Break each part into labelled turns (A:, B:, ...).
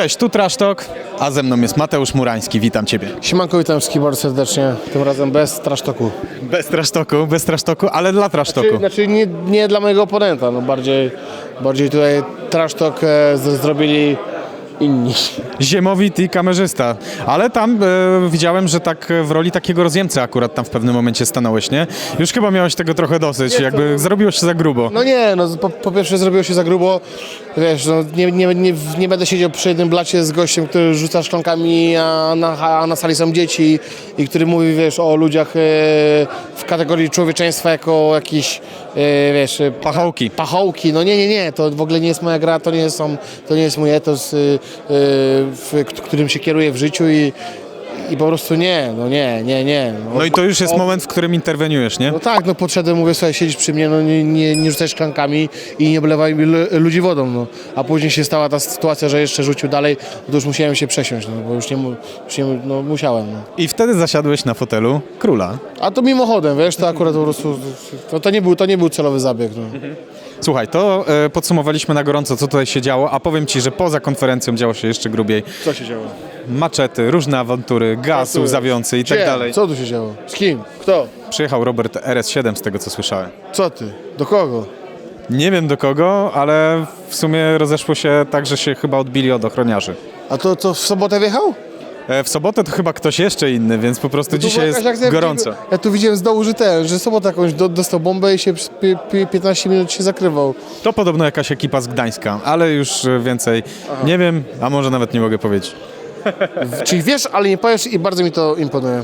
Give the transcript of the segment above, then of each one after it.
A: Cześć, tu Trasztok, a ze mną jest Mateusz Murański, witam Ciebie.
B: Siemanko, witam wszystkich bardzo serdecznie, tym razem bez trasztoku.
A: Bez Trasztoku, bez Trasztoku, ale dla Trasztoku.
B: Znaczy nie, nie dla mojego oponenta, no bardziej, bardziej tutaj trasztok e, zrobili inni.
A: Ziemowit i kamerzysta, ale tam e, widziałem, że tak w roli takiego rozjemcy akurat tam w pewnym momencie stanąłeś, nie? Już chyba miałeś tego trochę dosyć, jakby zrobiło się za grubo.
B: No nie, no po, po pierwsze zrobiło się za grubo, wiesz, no nie, nie, nie, nie będę siedział przy jednym blacie z gościem, który rzuca szklankami, a na, a na sali są dzieci i który mówi, wiesz, o ludziach e, w kategorii człowieczeństwa jako jakiś, e, wiesz, e,
A: Pachołki.
B: pachołki. No nie, nie, nie, to w ogóle nie jest moja gra, to nie są, to nie jest mój etos, y, w którym się kieruję w życiu i, i po prostu nie, no nie, nie, nie.
A: No i to już jest
B: O-
A: moment, w którym interweniujesz, nie?
B: No tak, no podszedłem, mówię, słuchaj, siedzisz przy mnie, no nie, nie, nie rzucaj szklankami i nie oblewaj lu- ludzi wodą, no. A później się stała ta sytuacja, że jeszcze rzucił dalej, to już musiałem się przesiąść, no, bo już nie, już nie no, musiałem, no.
A: I wtedy zasiadłeś na fotelu króla.
B: A to mimochodem, wiesz, to akurat po prostu, to, to, nie, był, to nie był celowy zabieg, no.
A: Słuchaj, to e, podsumowaliśmy na gorąco, co tutaj się działo, a powiem Ci, że poza konferencją działo się jeszcze grubiej.
B: Co się działo?
A: Maczety, różne awantury, gazu,
B: Gratuluję.
A: zawiący i tak
B: Gdzie?
A: dalej.
B: Co tu się działo? Z kim? Kto?
A: Przyjechał Robert RS7 z tego, co słyszałem.
B: Co ty? Do kogo?
A: Nie wiem do kogo, ale w sumie rozeszło się tak, że się chyba odbili od ochroniarzy.
B: A to, to w sobotę wjechał?
A: E, W sobotę to chyba ktoś jeszcze inny, więc po prostu
B: To
A: dzisiaj jest
B: akcja-
A: gorąco.
B: Ja tu widziałem z dołu, że ten, że sobotę jakąś do, dostał bombę i się przez pi- pi- 15 minut się zakrywał.
A: To podobno jakaś ekipa z Gdańska, ale już e, więcej nie wiem, a może nawet nie mogę powiedzieć.
B: Czyli wiesz, ale nie powiesz i bardzo mi to imponuje.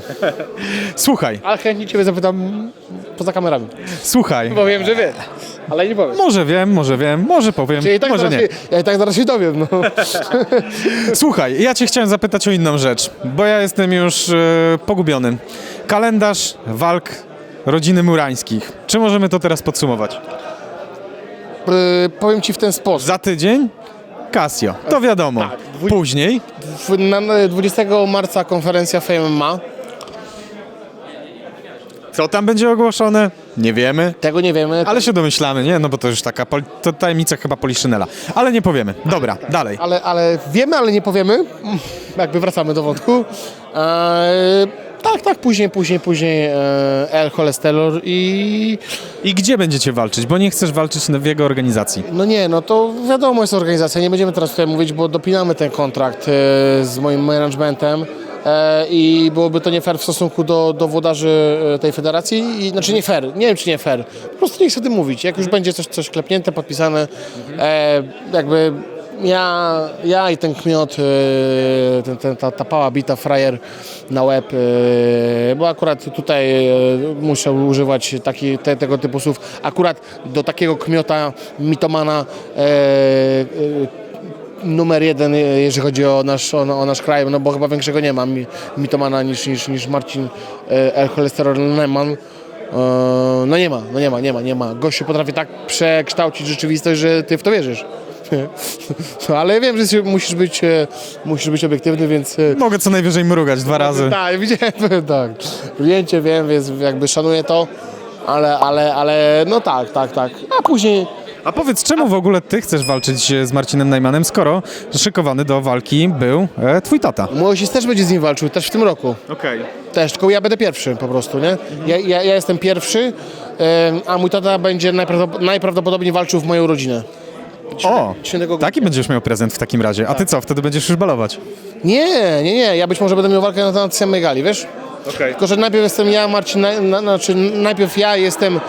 A: Słuchaj,
B: Ale chętnie ciebie zapytam poza kamerami.
A: słuchaj.
B: Bo wiem, że wiesz, ale nie powiem.
A: Może wiem, może wiem, może powiem,
B: i tak
A: może
B: zaraz
A: nie.
B: Się, ja i tak zaraz się dowiem, no.
A: Słuchaj, ja cię chciałem zapytać o inną rzecz, bo ja jestem już e, pogubiony. Kalendarz walk rodziny Murańskich. Czy możemy to teraz podsumować?
B: Y, powiem ci w ten sposób.
A: Za tydzień Casio, to wiadomo.
B: Tak,
A: Później
B: W, na, na 20 marca konferencja Fame ma.
A: Co tam będzie ogłoszone? Nie wiemy.
B: Tego nie wiemy.
A: Ale się domyślamy, nie? No bo to już taka pol- to tajemnica chyba Poliszynela. Ale nie powiemy. Dobra, dalej.
B: Ale, ale wiemy, ale nie powiemy. Jakby wracamy do wątku. Eee, tak, tak, później, później, później e, El Cholesterol i
A: I gdzie będziecie walczyć? Bo nie chcesz walczyć w jego organizacji.
B: No nie, no to wiadomo jest organizacja, nie będziemy teraz tutaj mówić, bo dopinamy ten kontrakt e, z moim managementem i byłoby to nie fair w stosunku do, do włodarzy e, tej federacji, i, znaczy nie fair, nie wiem czy nie fair, po prostu nie chcę tym mówić, jak już będzie coś, coś klepnięte, podpisane, e, jakby ja, ja i ten kmiot, e, ten, ten, ta, ta pała bita frajer na łeb, e, bo akurat tutaj e, muszę używać taki, te, tego typu słów, akurat do takiego kmiota mitomana e, e, numer jeden, e, jeżeli chodzi o nasz, o, o nasz kraj, no bo chyba większego nie ma mi, mitomana niż, niż, niż Marcin e, El Cholesterol Neumann. E, No nie ma, no nie ma, nie ma, nie ma. Gościu potrafi tak przekształcić rzeczywistość, że ty w to wierzysz. No, ale wiem, że musisz być, musisz być obiektywny, więc...
A: Mogę co najwyżej mrugać dwa razy.
B: Tak, widziałem, tak. Kliencie wiem, więc jakby szanuję to, ale, ale, ale no tak, tak, tak. A później...
A: A powiedz, czemu w ogóle ty chcesz walczyć z Marcinem Najmanem, skoro szykowany do walki był e, twój tata?
B: Mój ojciec też będzie z nim walczył, też w tym roku.
A: Okej.
B: Też, tylko ja będę pierwszy po prostu, nie? Ja, ja, ja jestem pierwszy, em, a mój tata będzie najprawdopod- najprawdopodobniej walczył w moją rodzinę.
A: O,
B: Świętego
A: taki będziesz miał prezent w takim razie. A ty co, wtedy będziesz już balować?
B: Nie, nie, nie, ja być może będę miał walkę na temat samej gali, wiesz?
A: Okej.
B: Tylko, że najpierw jestem ja, Marcin, na, na, znaczy najpierw ja jestem e,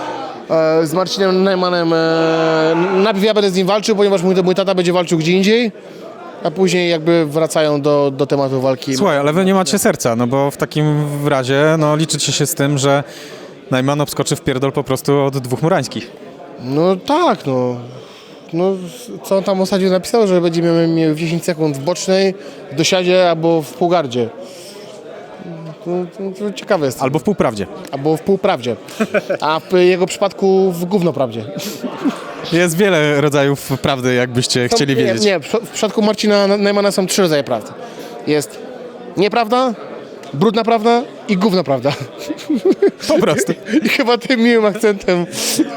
B: z Marcinem Neumannem, e, najpierw ja będę z nim walczył, ponieważ mój, mój tata będzie walczył gdzie indziej, a później jakby wracają do, do tematu walki.
A: Słuchaj, ale wy nie macie serca, no bo w takim razie no, liczycie się z tym, że Najman obskoczy w pierdol po prostu od dwóch murańskich.
B: No tak, no. No, co on tam ostatnio napisał, że będzie miał, miał 10 sekund w bocznej, w dosiadzie albo w półgardzie. To, ciekawe jest.
A: Albo w półprawdzie.
B: Albo w półprawdzie. A w jego przypadku w gównoprawdzie.
A: Jest wiele rodzajów prawdy, jakbyście chcieli
B: nie,
A: wiedzieć.
B: Nie, w przypadku Marcina Neumana są trzy rodzaje prawdy. Jest nieprawda, brudna prawda i gówna prawda.
A: Po prostu.
B: I chyba tym miłym akcentem,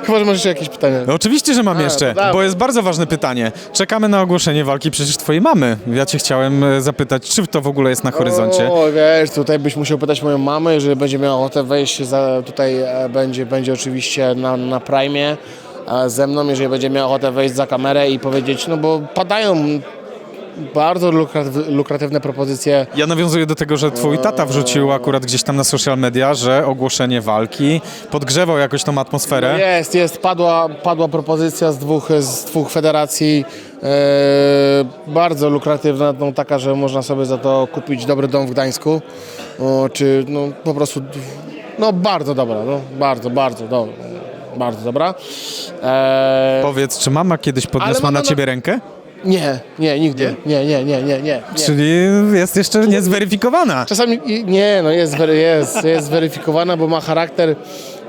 B: chyba, że masz jeszcze jakieś pytania.
A: No oczywiście, że mam
B: A,
A: jeszcze, bo jest bardzo ważne pytanie. Czekamy na ogłoszenie walki przecież twojej mamy. Ja cię chciałem e, zapytać, czy to w ogóle jest na horyzoncie?
B: O, wiesz, tutaj byś musiał pytać moją mamę, jeżeli będzie miała ochotę wejść, za, tutaj e, będzie, będzie oczywiście na, na Prime e, ze mną, jeżeli będzie miała ochotę wejść za kamerę i powiedzieć, no bo padają bardzo lukratyw, lukratywne propozycje.
A: Ja nawiązuję do tego, że twój tata wrzucił akurat gdzieś tam na social media, że ogłoszenie walki podgrzewał jakoś tą atmosferę.
B: Jest, jest, padła, padła propozycja z dwóch, z dwóch federacji, e, bardzo lukratywna, no, taka, że można sobie za to kupić dobry dom w Gdańsku, o, czy no, po prostu, no bardzo dobra, no, bardzo, bardzo dobra, bardzo dobra. E,
A: Powiedz, czy mama kiedyś podniosła
B: mama,
A: na
B: no-
A: ciebie rękę?
B: Nie, nie, nigdy, nie, nie, nie, nie, nie. nie.
A: Czyli jest jeszcze niezweryfikowana.
B: Czasami i- nie, no jest, wery- jest, jest zweryfikowana, bo ma charakter,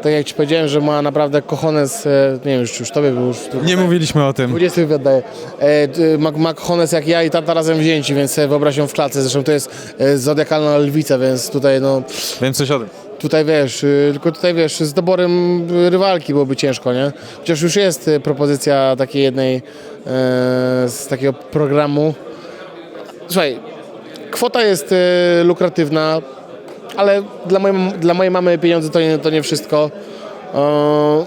B: tak jak ci powiedziałem, że ma naprawdę kochones, e, nie wiem, już, już tobie był już...
A: Nie mówiliśmy o tym.
B: 20 wywiad daje. E, t- ma, ma kochones jak ja i tata razem wzięci, więc sobie wyobraź ją w klatce. Zresztą to jest e, zodiakalna lwica, więc tutaj no,
A: Wiem coś o tym.
B: Tutaj wiesz, y, tylko tutaj wiesz, z doborem y, rywalki byłoby ciężko, nie? Chociaż już jest y, propozycja takiej jednej e, z takiego programu. Słuchaj, kwota jest e, lukratywna, ale dla mojej, dla mojej mamy pieniądze to nie, to nie wszystko. E,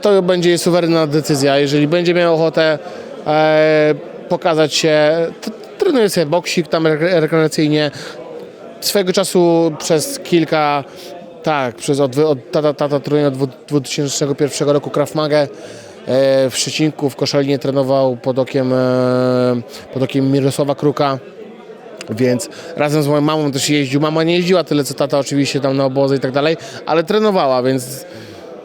B: to będzie jej suwerenna decyzja. Jeżeli będzie miała ochotę e, pokazać się, t- trenuje sobie boksik tam re- rekreacyjnie. Swego czasu przez kilka, tak, przez od, od tata, tata dwu- 2001 roku Krav. E, w Szczecinku, w Koszalinie trenował pod okiem, e, pod okiem Mirosława Kruka. Więc razem z moją mamą też jeździł. Mama nie jeździła tyle co tata oczywiście tam na obozy i tak dalej, ale trenowała, więc,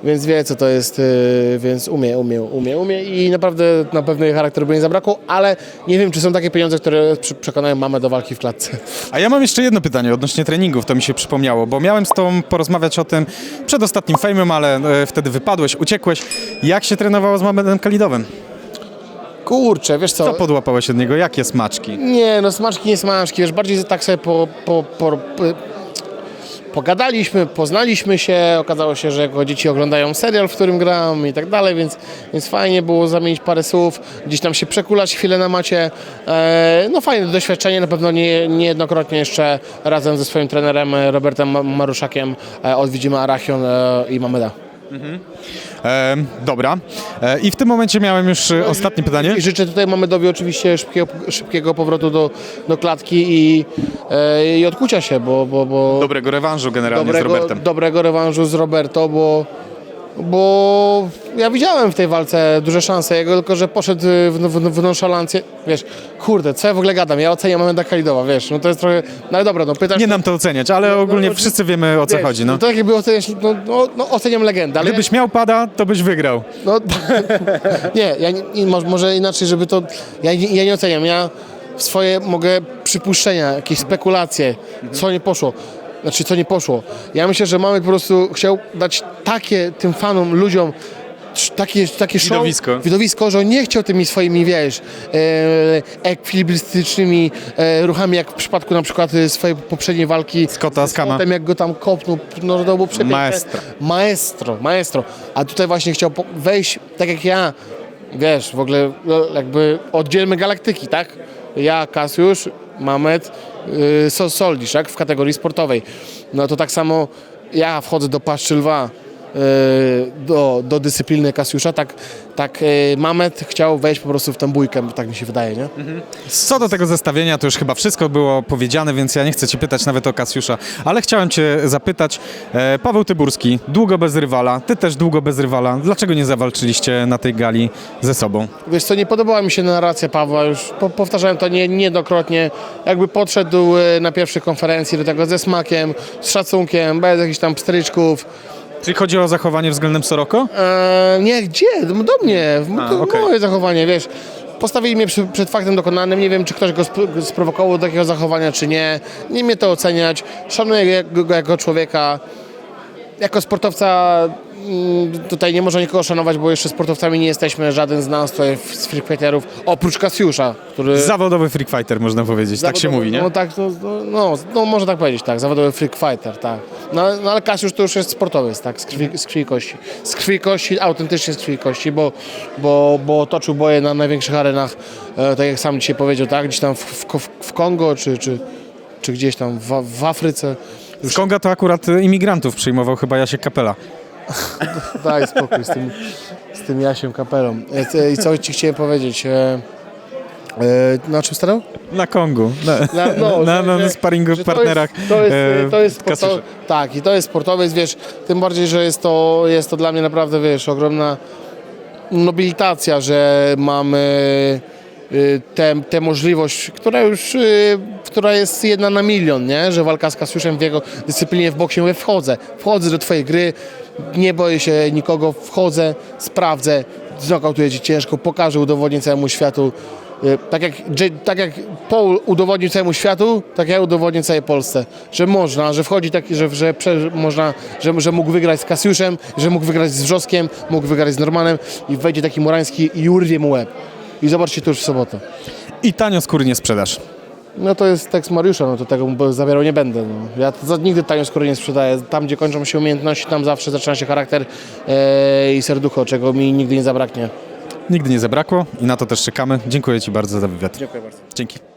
B: więc wie co to jest, yy, więc umie, umie, umie, umie i naprawdę na pewno jej charakteru by nie zabrakło, ale nie wiem czy są takie pieniądze, które przekonają mamę do walki w klatce.
A: A ja mam jeszcze jedno pytanie odnośnie treningów, to mi się przypomniało, bo miałem z tobą porozmawiać o tym przed ostatnim fejmem, ale e, wtedy wypadłeś, uciekłeś. Jak się trenowało z Mamedem Kalidowem?
B: Kurczę, wiesz co?
A: Co podłapałeś od niego? Jakie smaczki?
B: Nie, no smaczki, nie smaczki, wiesz, bardziej tak sobie po, po, po, po, pogadaliśmy, poznaliśmy się, okazało się, że jako dzieci oglądają serial, w którym gram i tak dalej, więc, więc fajnie było zamienić parę słów, gdzieś tam się przekulać chwilę na macie. E, no fajne doświadczenie, na pewno nie, niejednokrotnie jeszcze razem ze swoim trenerem Robertem Ma- Maruszakiem e, odwiedzimy Arachion e, i Mameda.
A: E, dobra. E, I w tym momencie miałem już e, ostatnie pytanie.
B: I życzę tutaj Mamedowi oczywiście szybkiego, szybkiego powrotu do, do klatki i, e, i odkucia się, bo, bo, bo
A: Dobrego rewanżu generalnie
B: dobrego,
A: z Robertem.
B: dobrego rewanżu z Roberto, bo, bo ja widziałem w tej walce duże szanse jego, tylko że poszedł w, w, w nonszalancję. Wiesz, kurde, co ja w ogóle gadam? Ja oceniam Mameda Kalidowa, wiesz, no to jest trochę, no ale dobra, no pytasz...
A: Nie nam to oceniać, ale ogólnie
B: no,
A: wszyscy wiemy o co
B: wiesz,
A: chodzi. No.
B: To tak jakby oceniać, no, no, no oceniam legendę, ale...
A: Gdybyś miał pada, to byś wygrał.
B: No, nie, ja nie, może- inaczej, żeby to. Ja, nie- ja nie oceniam. Ja swoje mogę przypuszczenia, jakieś spekulacje, co nie poszło. Znaczy, co nie poszło. Ja myślę, że mamy po prostu chciał dać takie tym fanom, ludziom. Takie, takie show,
A: Widowisko.
B: widowisko, że on nie chciał tymi swoimi, wiesz, e, ekwilibrystycznymi e, ruchami, jak w przypadku na przykład e, swojej poprzedniej walki
A: Scotta
B: z. Scottem, jak go tam kopnął, no to było przepiękne.
A: Maestro.
B: Maestro, maestro. A tutaj właśnie chciał wejść, tak jak ja, wiesz, w ogóle no, jakby oddzielmy galaktyki, tak? Ja, Kasiusz, Mamet, Sol- Soldisz, tak? W kategorii sportowej. No to tak samo ja wchodzę do paszczy lwa, do, do dyscypliny Kasiusza, tak, tak yy, Mamet chciał wejść po prostu w tę bójkę, tak mi się wydaje, nie?
A: Co do tego zestawienia, to już chyba wszystko było powiedziane, więc ja nie chcę cię pytać nawet o Kasiusza, ale chciałem cię zapytać. E, Paweł Tyburski, długo bez rywala, ty też długo bez rywala. Dlaczego nie zawalczyliście na tej gali ze sobą?
B: Wiesz co, nie podobała mi się narracja Pawła, już po, powtarzałem to nie, niejednokrotnie. Jakby podszedł e, na pierwszej konferencji do tego ze smakiem, z szacunkiem, bez jakichś tam pstryczków.
A: Czyli chodzi o zachowanie względem Soroko?
B: E, nie, gdzie? Do, do mnie,
A: A,
B: to
A: okej.
B: moje zachowanie, wiesz. Postawili mnie przy, przed faktem dokonanym, nie wiem czy ktoś go spro- sprowokował do takiego zachowania, czy nie. Nie mnie to oceniać, szanuję go, go jako człowieka. Jako sportowca tutaj nie można nikogo szanować, bo jeszcze sportowcami nie jesteśmy, żaden z nas tutaj z free fighterów, oprócz Kasiusza, który...
A: Zawodowy freak fighter, można powiedzieć. Tak się
B: Zawodowy-
A: mówi, nie?
B: No tak, no, no, no, no można tak powiedzieć, tak, zawodowy freak fighter, tak. No, no ale Kasiusz to już jest sportowiec, tak, z krwi, z krwi kości. Z krwi kości, autentycznie z krwi kości, bo, bo, bo toczył boje na największych arenach, e, tak jak sam dzisiaj powiedział, tak, gdzieś tam w, w, w Kongo, czy, czy, czy gdzieś tam w, w Afryce.
A: Z Konga to akurat imigrantów przyjmował chyba Jasiek Kapela.
B: Daj spokój z tym, z tym Jasiem Kapelą. E, I co ci chciałem powiedzieć? E, e, na czym stanął?
A: Na Kongu. Na,
B: Na, no,
A: na, na,
B: że-
A: sparingu
B: to
A: partnerach.
B: Jest, to jest, to jest sportowy, tak, i to jest sportowiec, wiesz, tym bardziej, że jest to, jest to dla mnie naprawdę, wiesz, ogromna nobilitacja, że mamy y, tę tę możliwość, która już, y, która jest jedna na milion, nie? Że walka z Kasiuszem w jego dyscyplinie w boksie, mówię, wchodzę, wchodzę do twojej gry, nie boję się nikogo, wchodzę, sprawdzę, znokautuję ci ciężko, pokażę, udowodnię całemu światu, y, tak jak, tak jak Paul udowodnił całemu światu, tak ja udowodnię całej Polsce, że można, że wchodzi taki, że, że, można, że, że mógł wygrać z Kasiuszem, że mógł wygrać z Wrzoskiem, mógł wygrać z Normanem i wejdzie taki Murański i urwie mu łeb. I zobaczcie to już w sobotę.
A: I tanio skóry nie sprzedasz.
B: No to jest tekst Mariusza, no to tego mu zabierał nie będę. No. Ja za, nigdy tanio skóry nie sprzedaję. Tam, gdzie kończą się umiejętności, tam zawsze zaczyna się charakter e, i serducho, czego mi nigdy nie zabraknie.
A: Nigdy nie zabrakło i na to też czekamy. Dziękuję Ci bardzo za wywiad.
B: Dziękuję bardzo.
A: Dzięki.